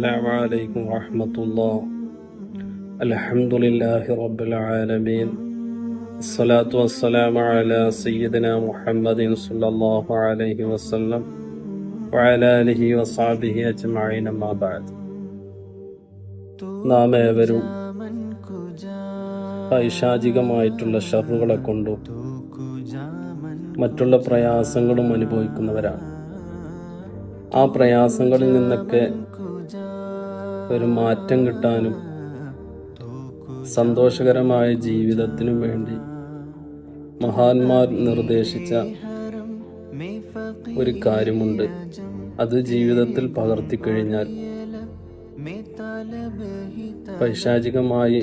السلام عليكم ورحمة الله الحمد لله رب العالمين الصلاة والسلام على سيدنا محمد صلى الله عليه وسلم وعلى آله وصحبه أجمعين ما بعد നാം ഏവരും പൈശാചികമായിട്ടുള്ള ഷറുകളെ കൊണ്ടും മറ്റുള്ള പ്രയാസങ്ങളും അനുഭവിക്കുന്നവരാണ് ആ പ്രയാസങ്ങളിൽ നിന്നൊക്കെ ഒരു മാറ്റം കിട്ടാനും സന്തോഷകരമായ ജീവിതത്തിനും വേണ്ടി മഹാന്മാർ നിർദ്ദേശിച്ച ഒരു കാര്യമുണ്ട്. അത് ജീവിതത്തിൽ പകർത്തി കഴിഞ്ഞാൽ പൈശാചികമായി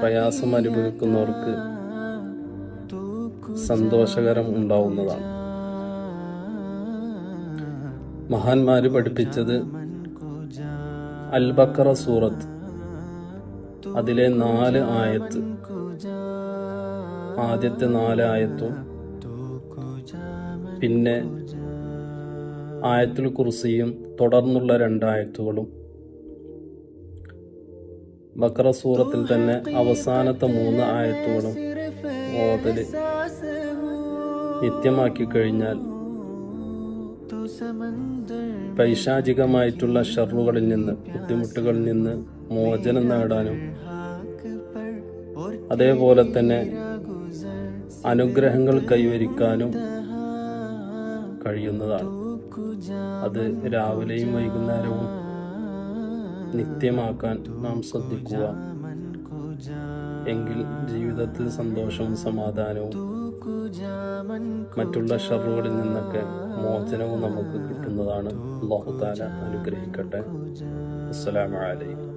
പ്രയാസം അനുഭവിക്കുന്നവർക്ക് സന്തോഷകരം ഉണ്ടാവുന്നതാണ്. മഹാന്മാര് പഠിപ്പിച്ചത് അൽബക്കറ സൂറത്ത്. അതിലെ നാല് ആയത്ത്. ആദ്യത്തെ നാല് ആയത്തും പിന്നെ ആയത്തുൽ കുർസിയും തുടർന്നുള്ള രണ്ടായത്തുകളും. ബക്ര സൂറത്തിൽ തന്നെ അവസാനത്തെ മൂന്ന് ആയത്തുകളും ഓതൽ നിത്യമാക്കി കഴിഞ്ഞാൽ പൈശാചികമായിട്ടുള്ള ഷർറുകളിൽ നിന്ന് ബുദ്ധിമുട്ടുകളിൽ നിന്ന് മോചനം നേടാനും അതേപോലെ തന്നെ അനുഗ്രഹങ്ങൾ കൈവരിക്കാനും കഴിയുന്നതാണ്. അത് രാവിലെയും വൈകുന്നേരവും നിത്യമാക്കാൻ നാം ശ്രദ്ധിക്കുക. എങ്കിൽ ജീവിതത്തിൽ സന്തോഷവും സമാധാനവും മറ്റുള്ള ഷറുകളിൽ നിന്നൊക്കെ മോചനവും നമുക്ക് കിട്ടുന്നതാണ്. അള്ളാഹു അനുഗ്രഹിക്കട്ടെ. അസ്സലാമലൈക്കും